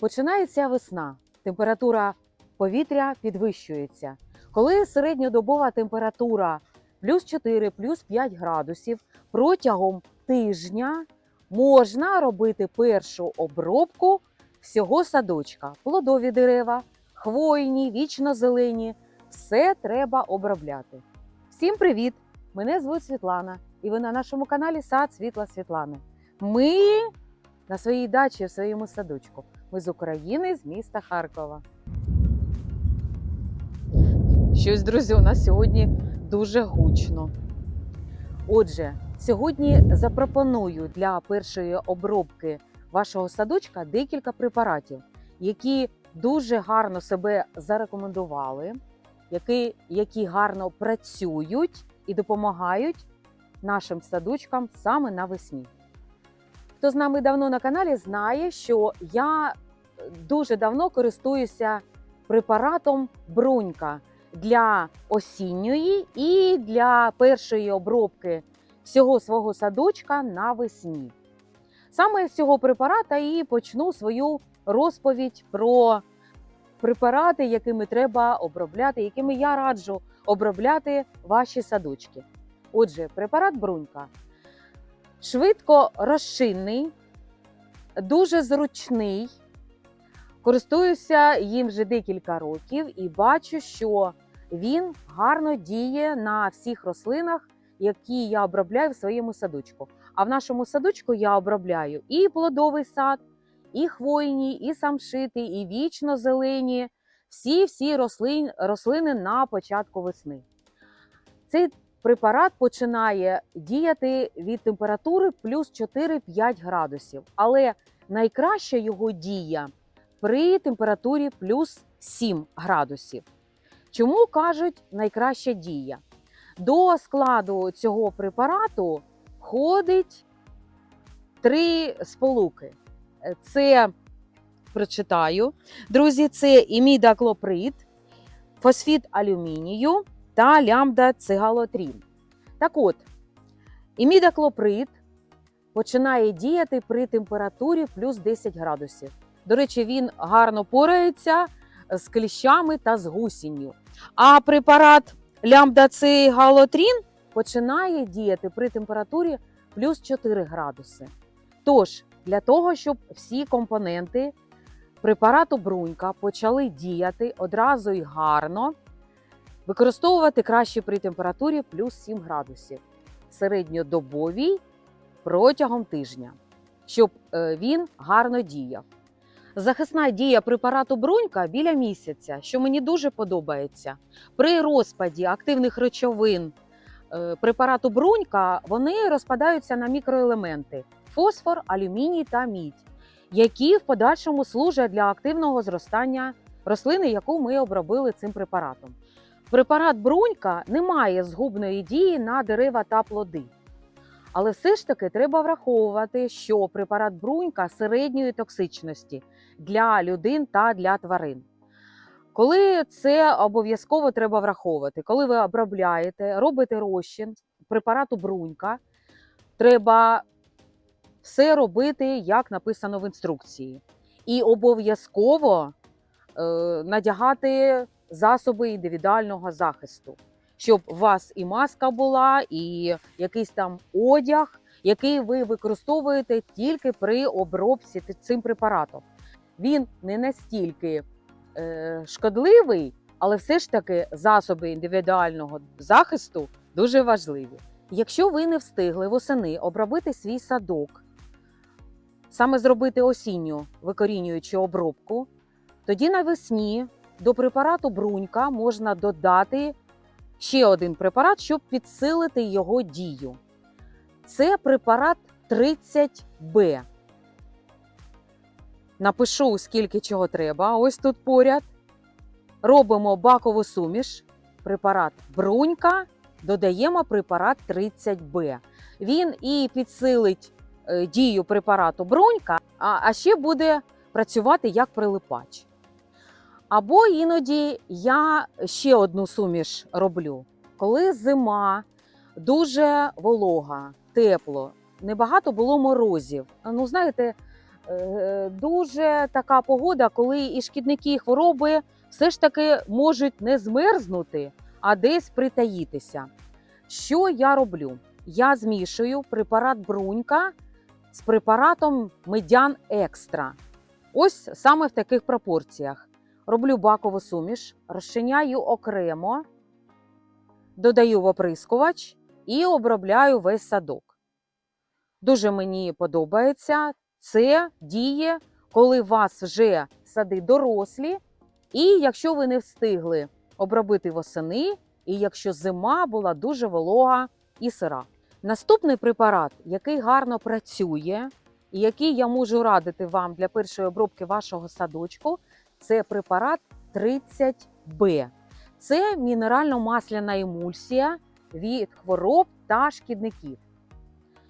Починається весна, температура повітря підвищується. Коли середньодобова температура плюс 4, плюс 5 градусів протягом тижня можна робити першу обробку всього садочка. Плодові дерева, хвойні, вічно-зелені. Все треба обробляти. Всім привіт! Мене звуть Світлана, і ви на нашому каналі Сад Світла Світлани. Ми на своїй дачі в своєму садочку. Ми з України, з міста Харкова. Щось, друзі, у нас сьогодні дуже гучно. Отже, сьогодні запропоную для першої обробки вашого садочка декілька препаратів, які дуже гарно себе зарекомендували, які, які гарно працюють і допомагають нашим садочкам саме навесні. Хто з нами давно на каналі, знає, що я дуже давно користуюся препаратом брунька для осінньої і для першої обробки всього свого садочка навесні. Саме з цього препарата і почну свою розповідь про препарати, якими треба обробляти, якими я раджу обробляти ваші садочки. Отже, препарат брунька швидко розчинний, дуже зручний. Користуюся їм вже декілька років і бачу, що він гарно діє на всіх рослинах, які я обробляю в своєму садочку. А в нашому садочку я обробляю і плодовий сад, і хвойні, і самшити, і вічно зелені, всі всі рослин, рослини на початку весни. Цей препарат починає діяти від температури плюс 4-5 градусів, але найкраща його дія при температурі плюс 7 градусів. Чому кажуть найкраща дія? До складу цього препарату входить три сполуки. Це прочитаю. Друзі, це імідаклоприд, фосфід алюмінію та лямбда-цигалотрін. Так от, імідаклоприд починає діяти при температурі плюс 10 градусів. До речі, він гарно порається з кліщами та з гусінню. А препарат лямбда-цигалотрін починає діяти при температурі плюс 4 градуси. Тож, для того, щоб всі компоненти препарату брунька почали діяти одразу і гарно, використовувати краще при температурі плюс 7 градусів середньодобовій протягом тижня, щоб е, він гарно діяв. Захисна дія препарату брунька біля місяця, що мені дуже подобається. При розпаді активних речовин е, препарату брунька вони розпадаються на мікроелементи фосфор, алюміній та мідь, які в подальшому служать для активного зростання рослини, яку ми обробили цим препаратом. Препарат брунька не має згубної дії на дерева та плоди. Але все ж таки треба враховувати, що препарат брунька середньої токсичності для людин та для тварин. Коли це обов'язково треба враховувати, коли ви обробляєте, робите розчин препарату брунька, треба все робити, як написано в інструкції. І обов'язково е, надягати засоби індивідуального захисту, щоб у вас і маска була, і якийсь там одяг, який ви використовуєте тільки при обробці цим препаратом. Він не настільки е, шкодливий, але все ж таки засоби індивідуального захисту дуже важливі. Якщо ви не встигли восени обробити свій садок, саме зробити осінню викорінюючу обробку, тоді навесні до препарату брунька можна додати ще один препарат, щоб підсилити його дію. Це препарат 30Б. Напишу, скільки чого треба. Ось тут поряд. Робимо бакову суміш, препарат брунька, додаємо препарат 30Б. Він і підсилить е, дію препарату брунька, а, а ще буде працювати як прилипач. Або іноді я ще одну суміш роблю. Коли зима дуже волога, тепло, небагато було морозів. Ну, знаєте, е, дуже така погода, коли і шкідники, і хвороби все ж таки можуть не змерзнути, а десь притаїтися. Що я роблю? Я змішую препарат брунька з препаратом медян екстра. Ось саме в таких пропорціях. Роблю бакову суміш, розчиняю окремо, додаю в оприскувач і обробляю весь садок. Дуже мені подобається. Це діє, коли у вас вже сади дорослі, і якщо ви не встигли обробити восени, і якщо зима була дуже волога і сира. Наступний препарат, який гарно працює, і який я можу радити вам для першої обробки вашого садочку, це препарат 30Б. Це мінерально-масляна емульсія від хвороб та шкідників.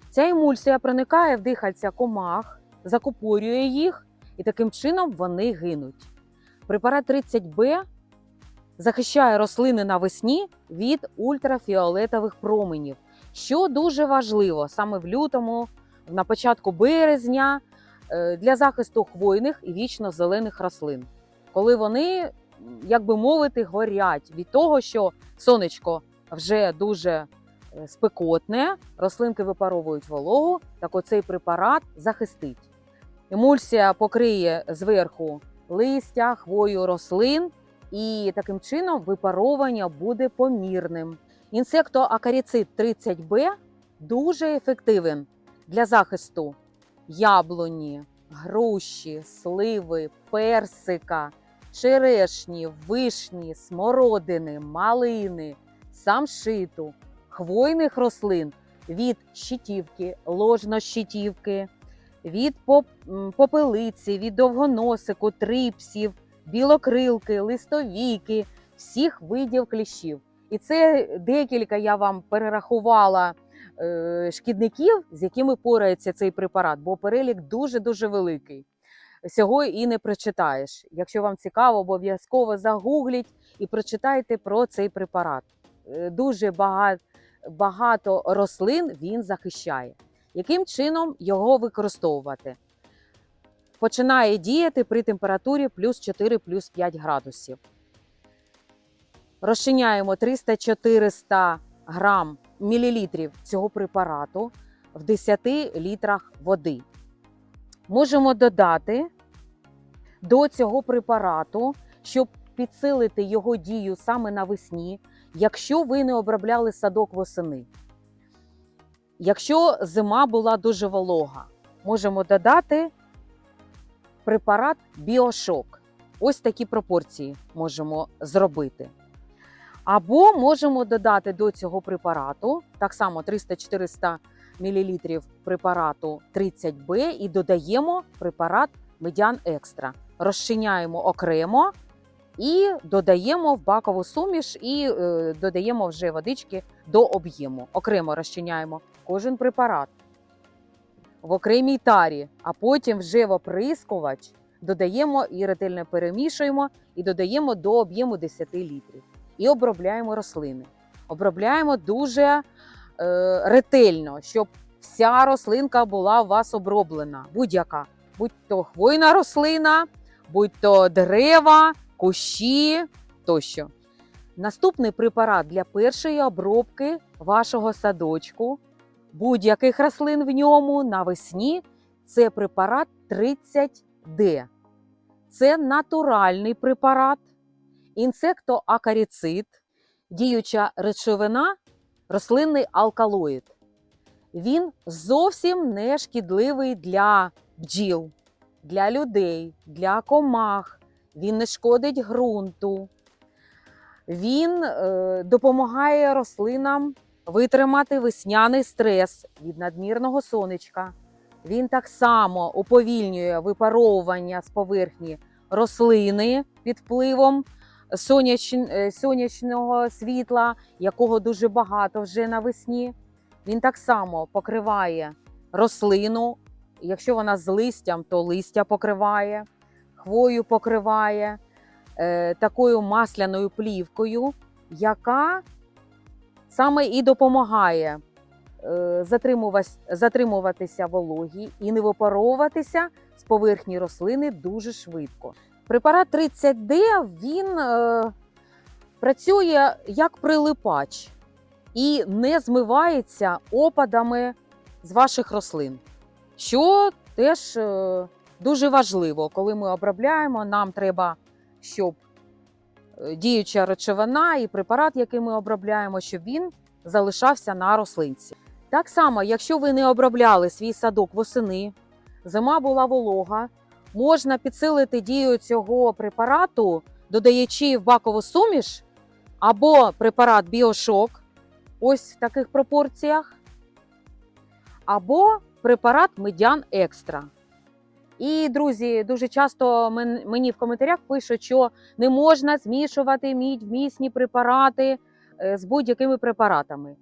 Ця емульсія проникає в дихальця комах, закупорює їх, і таким чином вони гинуть. Препарат 30Б захищає рослини навесні від ультрафіолетових променів, що дуже важливо саме в лютому, на початку березня е, для захисту хвойних і вічно зелених рослин, коли вони, як би мовити, горять від того, що сонечко вже дуже е, спекотне, рослинки випаровують вологу, так оцей препарат захистить. Емульсія покриє зверху листя, хвою рослин, і таким чином випаровування буде помірним. Інсектоакаріцид 30Б дуже ефективен для захисту яблуні, груші, сливи, персика, черешні, вишні, смородини, малини, самшиту, хвойних рослин від щитівки, ложнощитівки, від поп- попелиці, від довгоносику, трипсів, білокрилки, листовійки, всіх видів кліщів. І це декілька я вам перерахувала шкідників, з якими порається цей препарат, бо перелік дуже дуже великий. Всього і не прочитаєш. Якщо вам цікаво, обов'язково загугліть і прочитайте про цей препарат. Е, Дуже багато, рослин він захищає. Яким чином його використовувати? Починає діяти при температурі плюс 4 плюс 5 градусів. Розчиняємо 300-400 грам мілілітрів цього препарату в 10 літрах води. Можемо додати до цього препарату, щоб підсилити його дію саме навесні, якщо ви не обробляли садок восени. Якщо зима була дуже волога, можемо додати препарат Біошок. Ось такі пропорції можемо зробити. Або можемо додати до цього препарату так само 300-400 мл препарату 30Б і додаємо препарат Медян Екстра. Розчиняємо окремо і додаємо в бакову суміш і е, додаємо вже водички до об'єму. Окремо розчиняємо кожен препарат в окремій тарі, а потім вже в оприскувач додаємо і ретельно перемішуємо і додаємо до об'єму 10 літрів. І обробляємо рослини. Обробляємо дуже е, ретельно, щоб вся рослинка була у вас оброблена. Будь-яка. Будь то хвойна рослина, будь то дерева, кущі тощо. Наступний препарат для першої обробки вашого садочку, будь-яких рослин в ньому навесні це препарат 30D. Це натуральний препарат, інсектоакаріцид, діюча речовина, рослинний алкалоїд. Він зовсім не шкідливий для бджіл, для людей, для комах. Він не шкодить ґрунту. Він е, допомагає рослинам витримати весняний стрес від надмірного сонечка. Він так само уповільнює випаровування з поверхні рослини під впливом соняч... е, сонячного світла, якого дуже багато вже навесні. Він так само покриває рослину. Якщо вона з листям, то листя покриває, хвою покриває е, такою масляною плівкою, яка саме і допомагає е, затримуватися вологі і не випаровуватися з поверхні рослини дуже швидко. Препарат 30D він е, працює як прилипач і не змивається опадами з ваших рослин, що теж е, дуже важливо, коли ми обробляємо. Нам треба, щоб е, діюча речовина і препарат, який ми обробляємо, щоб він залишався на рослинці. Так само, якщо ви не обробляли свій садок восени, зима була волога, можна підсилити дію цього препарату, додаючи в бакову суміш або препарат біошок, ось в таких пропорціях, або препарат медян екстра. І, друзі, дуже часто мені в коментарях пишуть, що не можна змішувати мідь-вмісні препарати е, з будь-якими препаратами.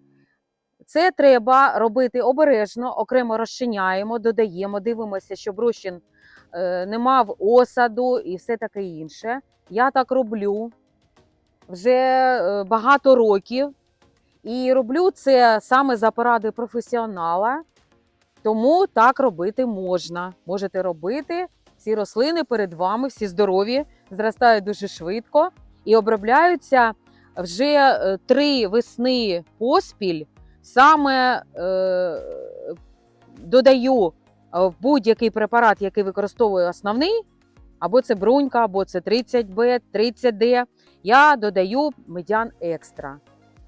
Це треба робити обережно, окремо розчиняємо, додаємо, дивимося, щоб розчин не мав осаду і все таке інше. Я так роблю вже е, багато років. І роблю це саме за поради професіонала, тому так робити можна. Можете робити. Всі рослини перед вами, всі здорові, зростають дуже швидко і обробляються вже е, три весни поспіль. Саме е, додаю е, в будь-який препарат, який використовую основний, або це брунька, або це 30Б, 30Д. Я додаю медян екстра.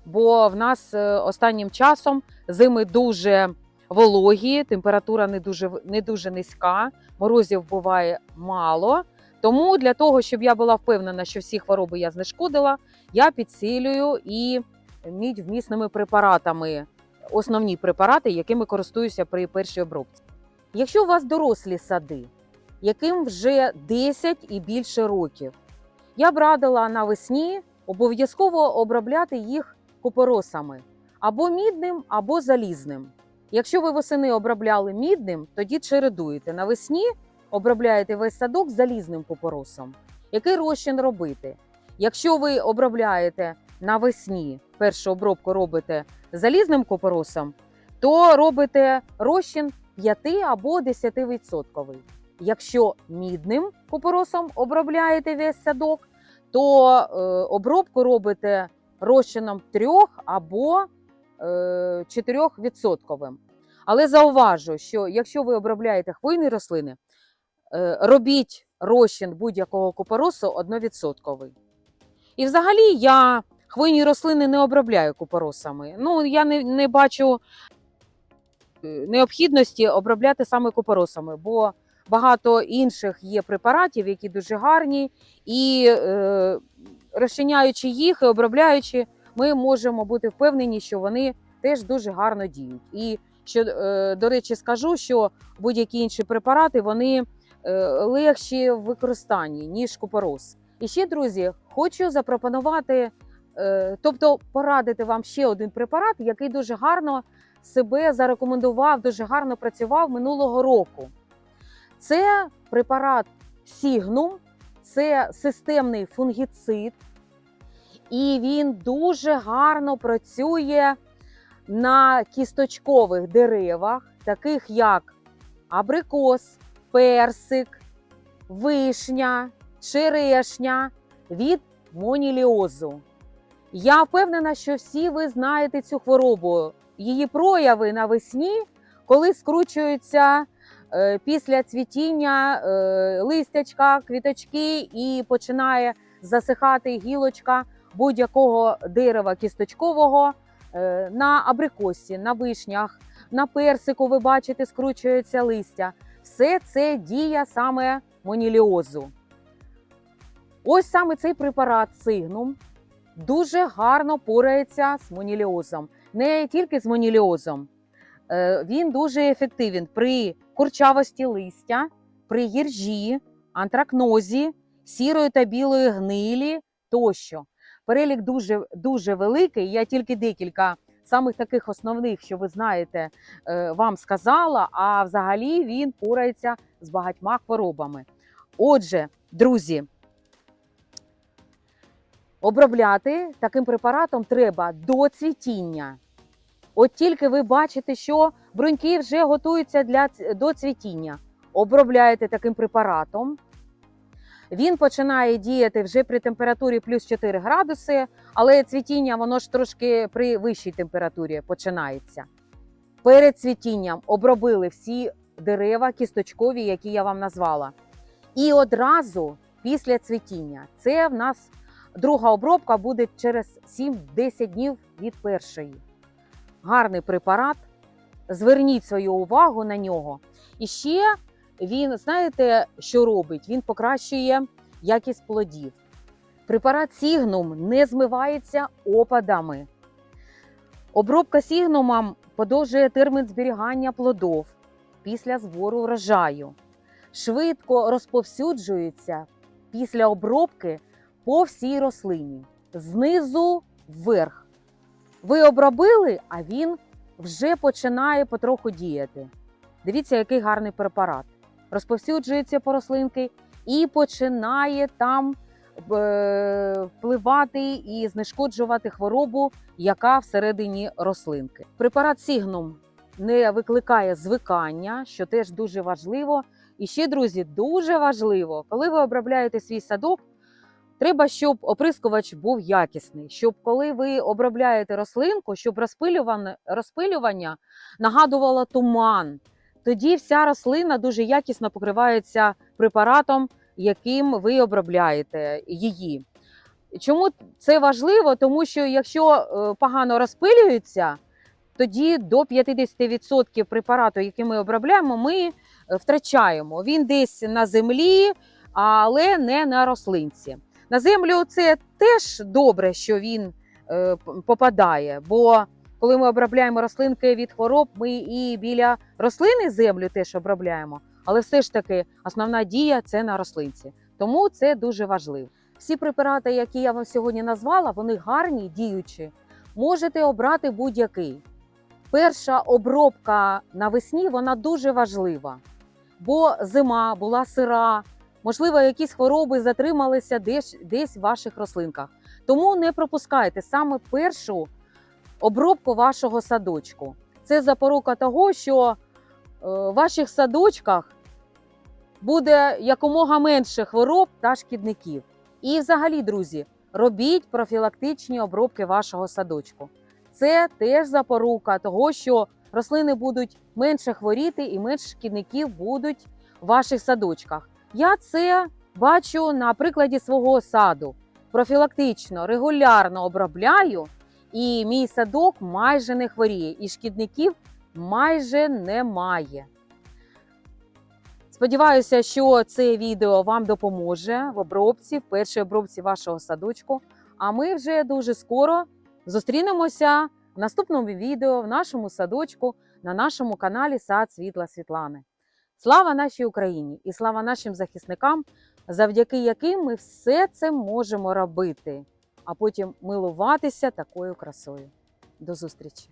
Бо в нас е, останнім часом зими дуже вологі, температура не дуже, не дуже низька, морозів буває мало. Тому для того, щоб я була впевнена, що всі хвороби я знешкодила, я підсилюю і мідь вмісними препаратами, основні препарати, якими користуюся при першій обробці. Якщо у вас дорослі сади, яким вже 10 і більше років, я б радила навесні обов'язково обробляти їх купоросами або мідним, або залізним. Якщо ви восени обробляли мідним, тоді чередуєте. Навесні обробляєте весь садок залізним купоросом. Який розчин робити? Якщо ви обробляєте навесні, першу обробку робите залізним купоросом, то робите розчин 5 або 10%. Якщо мідним купоросом обробляєте весь садок, то е, обробку робите розчином 3 або е, 4%. Але зауважу, що якщо ви обробляєте хвойні рослини, е, робіть розчин будь-якого купоросу 1%. І взагалі я хвойні рослини не обробляю купоросами. Ну, я не, не бачу е, необхідності обробляти саме купоросами, бо багато інших є препаратів, які дуже гарні, і е, розчиняючи їх і обробляючи, ми можемо бути впевнені, що вони теж дуже гарно діють. І що, е, до речі, скажу, що будь-які інші препарати вони е, легші в використанні, ніж купорос. І ще, друзі, хочу запропонувати, е, тобто порадити вам ще один препарат, який дуже гарно себе зарекомендував, дуже гарно працював минулого року. Це препарат Сігнум, це системний фунгіцид, і він дуже гарно працює на кісточкових деревах, таких як абрикос, персик, вишня, черешня від моніліозу. Я впевнена, що всі ви знаєте цю хворобу. Її прояви навесні, коли скручуються е, після цвітіння е, листячка, квіточки і починає засихати гілочка будь-якого дерева кісточкового е, на абрикосі, на вишнях, на персику. Ви бачите, скручується листя. Все це дія саме моніліозу. Ось саме цей препарат сигнум дуже гарно порається з моніліозом. Не тільки з моніліозом, Е, він дуже ефективен при курчавості листя, при гіржі, антракнозі, сірої та білої гнилі тощо. Перелік дуже, дуже великий. Я тільки декілька самих таких основних, що ви знаєте, е, вам сказала. А взагалі він порається з багатьма хворобами. Отже, друзі, обробляти таким препаратом треба до цвітіння. От тільки ви бачите, що бруньки вже готуються для, до цвітіння. обробляєте таким препаратом. Він починає діяти вже при температурі плюс 4 градуси, але цвітіння воно ж трошки при вищій температурі починається. Перед цвітінням обробили всі дерева кісточкові, які я вам назвала. І одразу після цвітіння це в нас друга обробка буде через 7-10 днів від першої. Гарний препарат. Зверніть свою увагу на нього. І ще він, знаєте, що робить? Він покращує якість плодів. Препарат Сігнум не змивається опадами. Обробка Сігнумом подовжує термін зберігання плодов після збору врожаю. Швидко розповсюджується після обробки по всій рослині, знизу вверх. Ви обробили, а він вже починає потроху діяти. Дивіться, який гарний препарат. Розповсюджується по рослинки і починає там е, впливати і знешкоджувати хворобу, яка всередині рослинки. Препарат Сігнум не викликає звикання, що теж дуже важливо. І ще, друзі, дуже важливо, коли ви обробляєте свій садок, треба, щоб оприскувач був якісний, щоб коли ви обробляєте рослинку, щоб розпилювання, нагадувало туман. Тоді вся рослина дуже якісно покривається препаратом, яким ви обробляєте її. Чому це важливо? Тому що якщо е, погано розпилюється, тоді до 50% препарату, який ми обробляємо, ми е, втрачаємо. Він десь на землі, але не на рослинці. На землю це теж добре, що він е, попадає. Бо коли ми обробляємо рослинки від хвороб, ми і біля рослини землю теж обробляємо. Але все ж таки основна дія це на рослинці. Тому це дуже важливо. Всі препарати, які я вам сьогодні назвала, вони гарні, діючі. Можете обрати будь-який. Перша обробка навесні вона дуже важлива, бо зима була сира, можливо, якісь хвороби затрималися десь, десь в ваших рослинках. Тому не пропускайте саме першу обробку вашого садочку. Це запорука того, що е, в ваших садочках буде якомога менше хвороб та шкідників. І взагалі, друзі, робіть профілактичні обробки вашого садочку. Це теж запорука того, що рослини будуть менше хворіти і менше шкідників будуть в ваших садочках. Я це бачу на прикладі свого саду. Профілактично, регулярно обробляю, і мій садок майже не хворіє, і шкідників майже немає. Сподіваюся, що це відео вам допоможе в обробці, в першій обробці вашого садочку. А ми вже дуже скоро зустрінемося в наступному відео в нашому садочку на нашому каналі Сад Світла Світлани. Слава нашій Україні і слава нашим захисникам, завдяки яким ми все це можемо робити, а потім милуватися такою красою. До зустрічі!